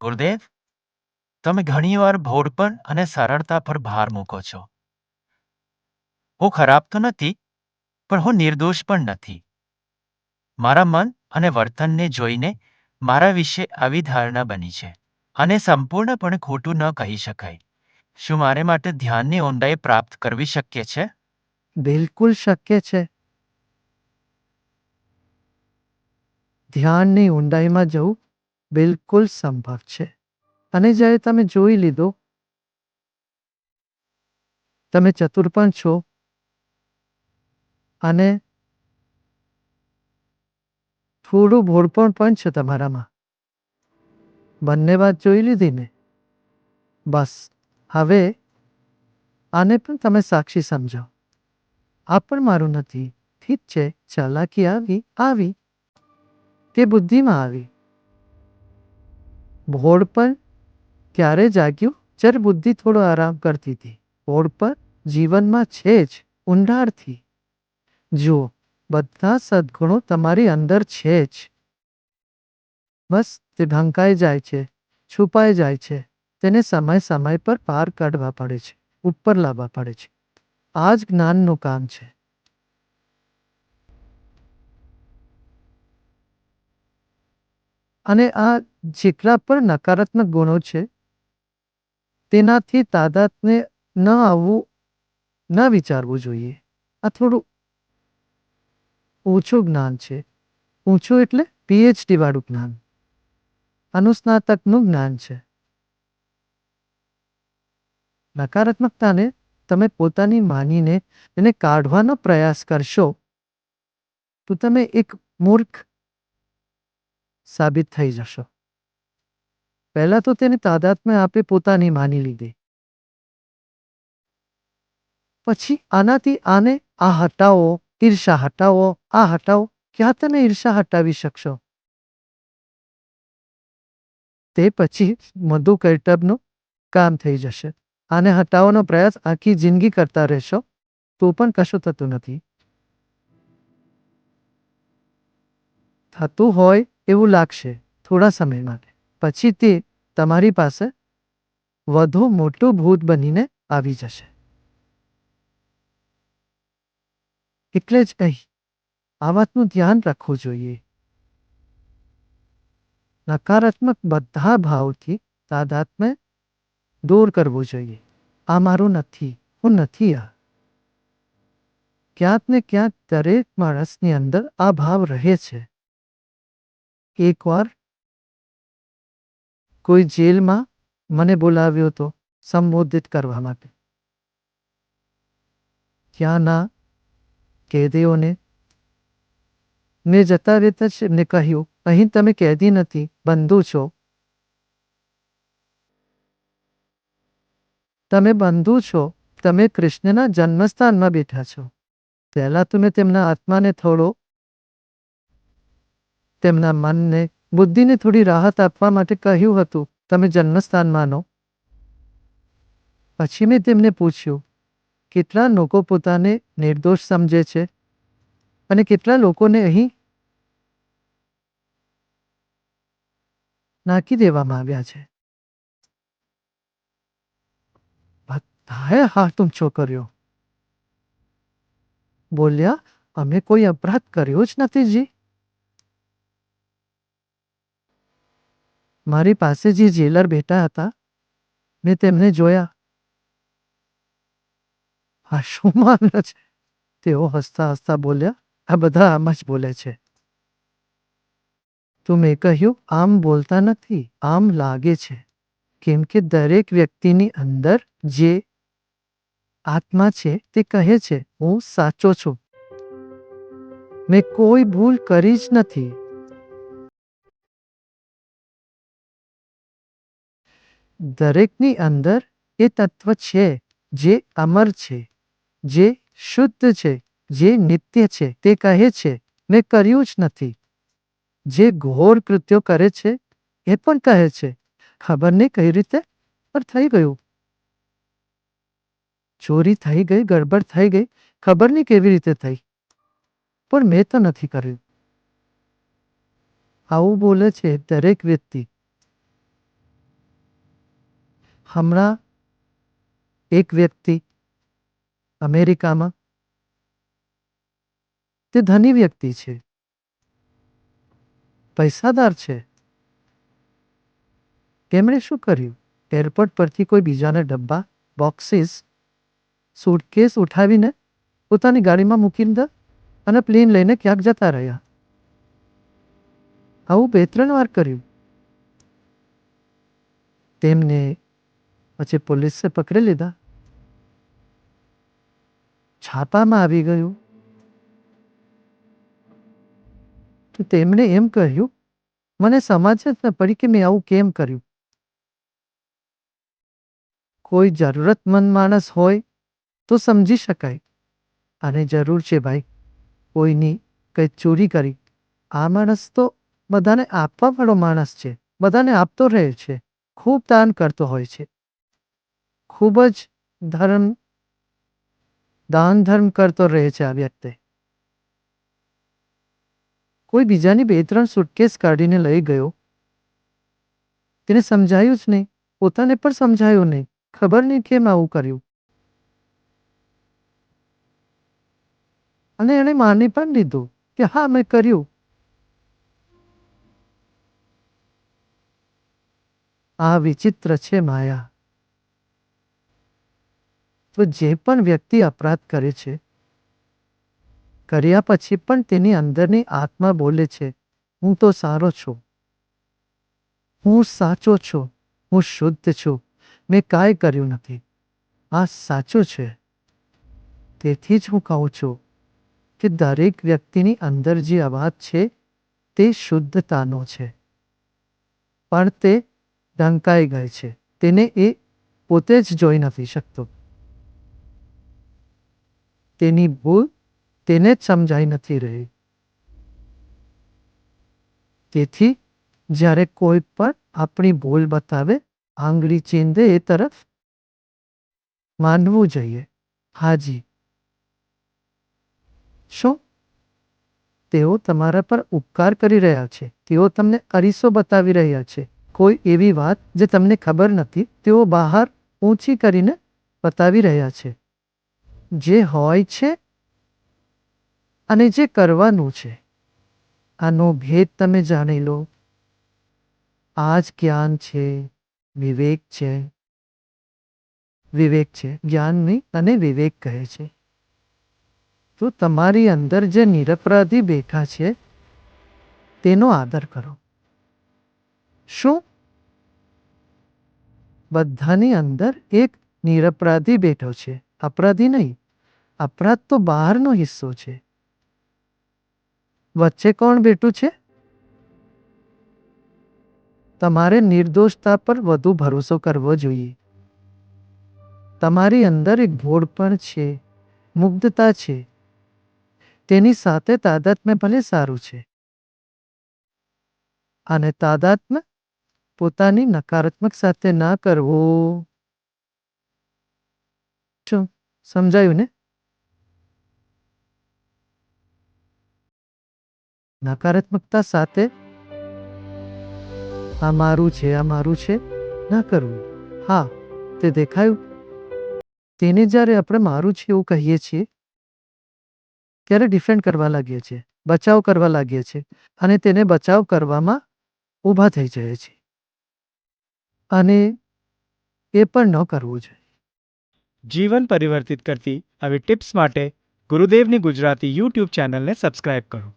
ગુરુદેવ, તમે ઘણીવાર ભોળપણ અને સરળતા પર ભાર મૂકો છો. હું ખરાબ તો નથી, પણ હું નિર્દોષ પણ નથી. મારા મન અને વર્તનને જોઈને મારા વિશે આવી ધારણા બની છે અને સંપૂર્ણપણે ખોટું ન કહી શકાય. શું મારે માટે ધ્યાનની ઊંડાઈ પ્રાપ્ત કરવી શક્ય છે? બિલકુલ શક્ય છે. ધ્યાનની ઊંડાઈમાં જવું બિલકુલ સંભવ છે. અને જ્યારે તમે જોઈ લીધો તમે ચતુર પણ છો અને થોડું ભોળપણ પણ છે તમારામાં. બંને વાત જોઈ લીધી ને? બસ. હવે આને પણ તમે સાક્ષી સમજો. આ પણ મારું નથી. ઠીક છે. ચાલાકી આવી આવી. તે બુદ્ધિમાં આવી. ભોળપણ ક્યારે જાગ્યું? જ્યારે બુદ્ધિ થોડો આરામ કરતી હતી. ભોળ પર જીવનમાં છે જ ઊંડાણથી. જુઓ, બધા સદગુણો તમારી અંદર છે જ. બસ, તે ઢંકાઈ જાય છે, છુપાઈ જાય છે. તેને સમય સમય પર પાર કાઢવા પડે છે, ઉપર લાવવા પડે છે. આ જ જ્ઞાનનું કામ છે. અને આ જેટલા પણ નકારાત્મક ગુણો છે, તેનાથી તાદાતને ન આવવું, ન વિચારવું જોઈએ. આ થોડું ઓછું જ્ઞાન છે. ઊંચું એટલે પીએચડી વાળું જ્ઞાન. અનુસ્નાતકનું જ્ઞાન છે. નકારાત્મકતાને તમે પોતાની માનીને એને કાઢવાનો પ્રયાસ કરશો, તો તમે એક મૂર્ખ સાબિત થઈ જશો. પહેલા તો તેને તાદાત્મ્ય આપે પોતાની માની લીધી. પછી આનાથી આને આ હટાવો, ઈર્ષા હટાવો, આ હટાવો, ક્યાં તમે ઈર્ષા હટાવી શકશો? તે પછી મધુ કૈટબનું કામ થઈ જશે. આને હટાવવાનો પ્રયાસ આખી જિંદગી કરતા રહેશો, તો પણ કશું થતું નથી. થતું હોય એવું લાગશે, થોડા સમય માટે. પછી તે તમારી પાસે વધુ મોટું ભૂત બનીને આવી જશે. એટલે જ કહી આ વાતનું ધ્યાન રાખવું જોઈએ. નકારાત્મક બધા ભાવથી તાદાત્મ્ય દૂર કરવું જોઈએ. આ મારું નથી, હું નથી આ. ક્યાંક ને ક્યાંક દરેક માણસની અંદર આ ભાવ રહે છે. એકવાર કોઈ જેલમાં મને બોલાવ્યો હતો સંબોધિત કરવા માટે. ત્યાંના કેદીઓને મેં જતા રહેતા જ એમને કહ્યું, અહીં તમે કેદી નથી, બંધુ છો. તમે બંધુ છો? તમે કૃષ્ણના જન્મસ્થાનમાં બેઠા છો. પહેલા તો મેં તેમના આત્માને થોડો તેમના મનને, બુદ્ધિને થોડી રાહત આપવા માટે કહ્યું હતું, તમે જન્મસ્થાન માનો. પછી મેં તેમને પૂછ્યું, કેટલા લોકો પોતાને નિર્દોષ સમજે છે? અને કેટલા લોકોને અહીં નાખી દેવામાં આવ્યા છે? બધાએ હાથ ઊંચો કર્યો. બોલ્યા, અમે કોઈ અપરાધ કર્યો જ નથી જી. મારી પાસે જે જેલર બેઠા હતા, મેં તેમને જોયા. આ શું માને છે? તેઓ હસતા હસતા બોલ્યા, આ બધા આમ જ બોલે છે. તો મેં કહ્યું, આમ બોલતા નથી, આમ લાગે છે. કેમ કે દરેક વ્યક્તિની અંદર જે આત્મા છે તે કહે છે, હું સાચો છું. મેં કોઈ ભૂલ કરી જ નથી. દરેકની અંદર એ તત્વ છે જે અમર છે, જે શુદ્ધ છે, જે નિત્ય છે, તે કહે છે, મેં કર્યું જ નથી. જે ઘોર કૃત્યો કરે છે, એ પણ કહે છે, ખબર નહીં કઈ રીતે? પણ થઈ ગયું. ચોરી થઈ ગઈ, ગડબડ થઈ ગઈ, ખબર નહીં કેવી રીતે થઈ. પણ મેં તો નથી કર્યું. આવું બોલે છે દરેક વ્યક્તિ. હમણાં એક વ્યક્તિ અમેરિકામાં તે ધની વ્યક્તિ છે. પૈસાદાર છે. તેમણે શું કર્યું? એરપોર્ટ પરથી કોઈ બીજાના ડબ્બા, બોક્સિસ, સૂટકેસ ઉઠાવીને પોતાની ગાડીમાં મૂકી દે અને પ્લેન લઈને ક્યાંક જતા રહ્યા. આવું બે ત્રણ વાર કર્યું. તેમને પછી પોલીસે પકડી લીધા. છાપામાં આવી ગયું. તો તેમણે એમ કહ્યું, મને સમજ જ ન પડી કે મેં આવું કેમ કર્યું? કોઈ જરૂરતમંદ માણસ હોય તો સમજી શકાય. આને જરૂર છે ભાઈ, કોઈની કંઈ ચોરી કરી. આ માણસ તો બધાને આપવાવાળો માણસ છે. બધાને આપતો રહે છે. ખૂબ દાન કરતો હોય છે. ખૂબ જ ધર્મ, દાન ધર્મ કરતો રહે છે આ વ્યક્તિ. કોઈ બીજાની બે ત્રણ સુટકેસ કાઢીને લઈ ગયો. તેને સમજાયું જ નહીં, પોતાને પણ સમજાયું નહીં. ખબર નહીં કેમ આવું કર્યું. અને એણે માની પણ લીધું કે હા, મેં કર્યું. આ વિચિત્ર છે માયા. તો જે પણ વ્યક્તિ અપરાધ કરે છે, કર્યા પછી પણ તેની અંદરની આત્મા બોલે છે, હું તો સારો છું. હું સાચો છું. હું શુદ્ધ છું. મેં કાંઈ કર્યું નથી. આ સાચું છે. તેથી જ હું કહું છું કે દરેક વ્યક્તિની અંદર જે અવાજ છે, તે શુદ્ધતાનો છે. પણ તે ઢંકાઈ ગઈ છે. તેને એ પોતે જ જોઈ નથી શકતો. તેની ભૂલ તેને જ સમજાઈ નથી રહી. તેથી જ્યારે કોઈ પણ આપણી ભૂલ બતાવે, આંગળી ચીંધે એ તરફ માનવું જોઈએ. હાજી. શું? તેઓ તમારા પર ઉપકાર કરી રહ્યા છે. તેઓ તમને અરીસો બતાવી રહ્યા છે. કોઈ એવી વાત જે તમને ખબર નથી, તેઓ બહાર ઊંચી કરીને બતાવી રહ્યા છે. જે હોય છે અને જે કરવાનું છે. આનો ભેદ તમે જાણી લો. આ જ જ્ઞાન છે, વિવેક છે. વિવેક છે જ્ઞાનની અને વિવેક કહે છે. તો તમારી અંદર જે નિરપરાધી બેઠા છે, તેનો આદર કરો. શું? બધાની અંદર એક નિરપરાધી બેઠો છે. અપરાધી નહીં. અપરાધ તો બહારનો હિસ્સો છે. વચ્ચે કોણ બેઠું છે? તમારે નિર્દોષતા પર વધુ ભરોસો કરવો જોઈએ. તમારી અંદર એક ભોળ પણ છે, મુગ્ધતા છે. તેની સાથે તાદાત્મ્ય ભલે સારું છે. અને તાદાત્મ્ય પોતાની નકારાત્મક સાથે ના કરવો. શું? સમજાયું ને? નકારાત્મકતા સાથે? આ મારું છે, આ મારું છે. ના કરવું હા, તે દેખાયું. તેને જ્યારે આપણે મારું છે એવું કહીએ છીએ, ત્યારે ડિફેન્ડ કરવા લાગીએ છીએ, બચાવ કરવા લાગીએ છીએ અને તેને બચાવ કરવામાં ઊભા થઈ જાય છે અને એ પણ ન કરવું જોઈએ. જીવન પરિવર્તિત કરતી આવી ટિપ્સ માટે ગુરુદેવની ગુજરાતી યુટ્યુબ ચેનલને સબસ્ક્રાઇબ કરો.